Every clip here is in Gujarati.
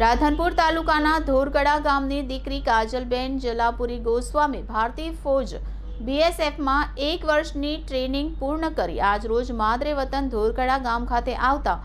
રાધનપુર તાલુકાના ધોરગડા ગામની દીકરી કાજલબેન જલાપુરી ગોસ્વામી ભારતીય ફોજ બીએસએફમાં એક વર્ષની ટ્રેનિંગ પૂર્ણ કરી. આજરોજ માદરે વતન ધોરગડા ગામ ખાતે આવતા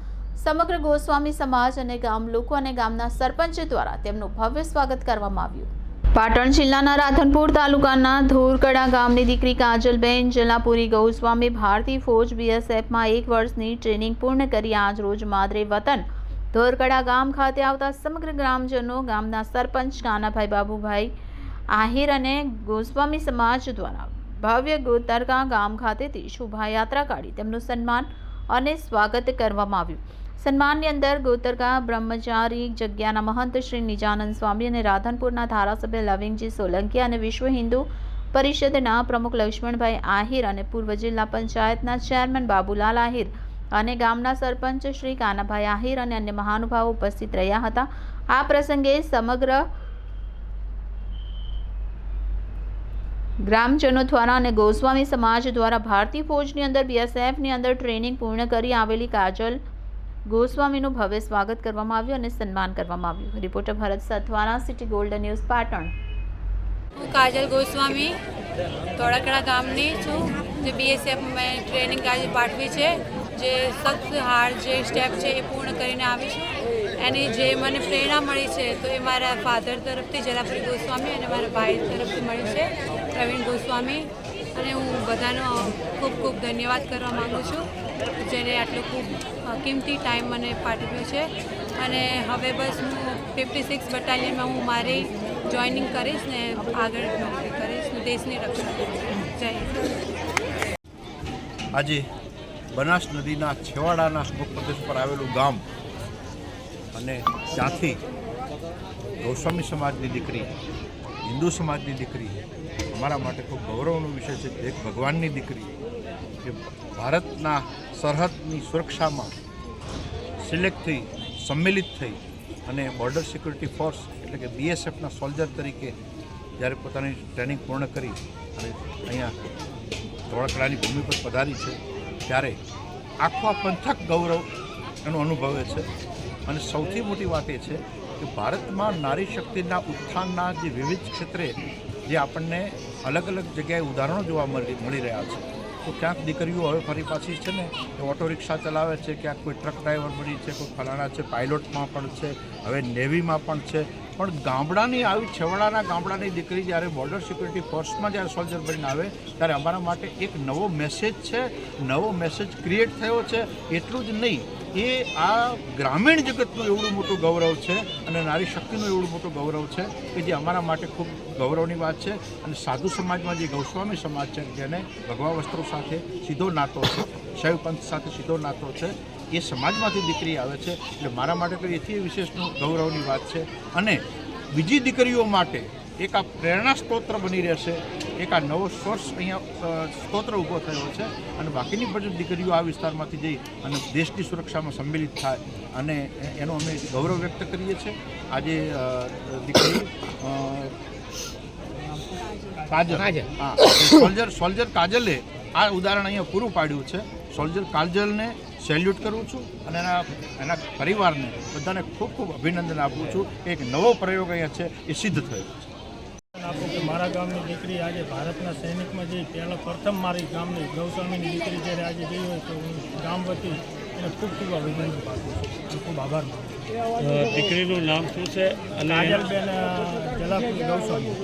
સમગ્ર ગોસ્વામી સમાજ અને ગામ લોકો અને ગામના સરપંચ દ્વારા તેમનું ભવ્ય સ્વાગત કરવામાં આવ્યું. પાટણ જિલ્લાના રાધનપુર તાલુકાના ધોરકડા ગામની દીકરી કાજલબેન જલાપુરી ગૌસ્વામી ભારતીય ફોજ બીએસએફમાં એક વર્ષની ટ્રેનિંગ પૂર્ણ કરી. આજ રોજ માદરે વતન ધોરકડા ગામ ખાતે આવતા સમગ્ર ગ્રામજનો, ગામના સરપંચ કાનાભાઈ બાબુભાઈ આહિર અને ગોસ્વામી સમાજ દ્વારા ભવ્ય ગોતરકા ગામ ખાતેથી શોભાયાત્રા કાઢી તેમનું સન્માન અને સ્વાગત કરવામાં આવ્યું. સન્માનની અંદર ગોતરકા, બ્રહ્મચારી, જગ્યાના મહંત શ્રી નિજાનંદ સ્વામી અને રાધનપુરના ધારાસભ્ય લવિંગજી સોલંકી અને વિશ્વ હિન્દુ પરિષદના પ્રમુખ લક્ષ્મણભાઈ આહિર અને પૂર્વ જિલ્લા પંચાયતના ચેરમેન બાબુલાલ આહિર અને ગામના સરપંચ શ્રી કાનાભાઈ આહિર અને અન્ય મહાનુભાવો ઉપસ્થિત રહ્યા હતા. આ પ્રસંગે સમગ્ર ગ્રામજનો દ્વારા અને ગોસ્વામી સમાજ દ્વારા ભારતીય ફોજની અંદર, બીએસએફની અંદર ટ્રેનિંગ પૂર્ણ કરી આવેલી કાજલ ગોસ્વામીનું ભવ્ય સ્વાગત કરવામાં આવ્યું અને સન્માન કરવામાં આવ્યું. Reporter Bharat Sathwara city golden news, Patan. હું કાજલ ગોસ્વામી, ધોળાકડા ગામની છું. જે બીએસએફ મેં ટ્રેનિંગ આજે પાઠવી છે. જે સત્સહાર જે સ્ટેપ છે એ પૂર્ણ કરીને આવી છું. એની જે મને પ્રેરણા મળી છે તો એ મારા ફાધર તરફથી, જલાપુરી ગોસ્વામી અને મારા ભાઈ તરફથી મળી છે, પ્રવીણ ગોસ્વામી. અને હું બધાનો ખૂબ ખૂબ ધન્યવાદ કરવા માગું છું, જેને આટલો ખૂબ કિંમતી ટાઈમ મને પાઠવ્યો છે. અને હવે બસ હું ફિફ્ટી સિક્સ બટાલિયનમાં હું મારી જોઈનિંગ કરીશ ને આગળ નોકરી કરીશ. દેશની રક્ષા કરીશ જય આજે બનાસ નદીના છેવાડાના અમુક પ્રદેશ પર આવેલું ગામ. અને ત્યાંથી ગૌસ્વામી સમાજની દીકરી, હિન્દુ સમાજની દીકરી, અમારા માટે ખૂબ ગૌરવનો વિષય છે એક ભગવાનની દીકરી કે ભારતના સરહદની સુરક્ષામાં સિલેક્ટ થઈ, સંમેલિત થઈ અને બોર્ડર સિક્યુરિટી ફોર્સ એટલે કે બીએસએફના સોલ્જર તરીકે જ્યારે પોતાની ટ્રેનિંગ પૂર્ણ કરી અને અહીંયા ધોળકડાની ભૂમિ પર પધારી છે. ત્યારે આખો આ પંથક ગૌરવ એનો અનુભવે છે. અને સૌથી મોટી વાત એ છે કે ભારતમાં નારી શક્તિના ઉત્થાનના જે વિવિધ ક્ષેત્રે જે આપણને અલગ અલગ જગ્યાએ ઉદાહરણો જોવા મળી મળી રહ્યા છે. તો ક્યાંક દીકરીઓ હવે ફરી પાછી છે ને એ ઓટો રિક્ષા ચલાવે છે, ક્યાંક કોઈ ટ્રક ડ્રાઈવર બની છે, કોઈ ફલાણા છે, પાયલોટમાં પણ છે, હવે નેવીમાં પણ છે. પણ ગામડાની આવી છેવાડાના ગામડાની દીકરી જ્યારે બોર્ડર સિક્યુરિટી ફોર્સમાં જ્યારે સોલ્જર બનીને આવે, ત્યારે અમારા માટે એક નવો મેસેજ છે, નવો મેસેજ ક્રિએટ થયો છે. એટલું જ નહીં, એ આ ગ્રામીણ જગતનું એવડું મોટું ગૌરવ છે અને નારી શક્તિનું એવડું મોટું ગૌરવ છે કે જે અમારા માટે ખૂબ ગૌરવની વાત છે. અને સાધુ સમાજમાં જે ગૌસ્વામી સમાજ છે, જેને ભગવા વસ્ત્રો સાથે સીધો નાતો છે, શૈવ પંથ સાથે સીધો નાતો છે એ સમાજમાંથી દીકરી આવે છે. એટલે મારા માટે તો એથી વિશેષનું ગૌરવની વાત છે. અને બીજી દીકરીઓ માટે એક આ પ્રેરણા સ્તોત્ર બની રહેશે. એક આ નવો સોર્સ અહીંયા સ્તોત્ર ઊભો થયો છે. અને બાકીની બધી દીકરીઓ આ વિસ્તારમાંથી જઈ અને દેશની સુરક્ષામાં સંમેલિત થાય અને એનો અમે ગૌરવ વ્યક્ત કરીએ છીએ. આજે દીકરી કાજલ. હા સોલ્જર સોલ્જર કાજલે આ ઉદાહરણ અહીંયા પૂરું પાડ્યું છે. સોલ્જર કાજલને સેલ્યુટ કરું છું અને એના એના પરિવારને બધાને ખૂબ ખૂબ અભિનંદન આપું છું. એક નવો પ્રયોગ અહીંયા છે એ સિદ્ધ થયો છે. આપું કે મારા ગામની દીકરી આજે ભારતના સૈનિકમાં જઈ પહેલાં પ્રથમ મારી ગામની ગૌસ્વામીની દીકરી જ્યારે આજે ગઈ હોય તો હું ગામ વતી એને ખૂબ ખૂબ અભિનંદન પાઠવું છું ખૂબ આભાર માનું દીકરીનું નામ શું છે? અને કાજલબેન જલાપુર ગૌસ્વામી.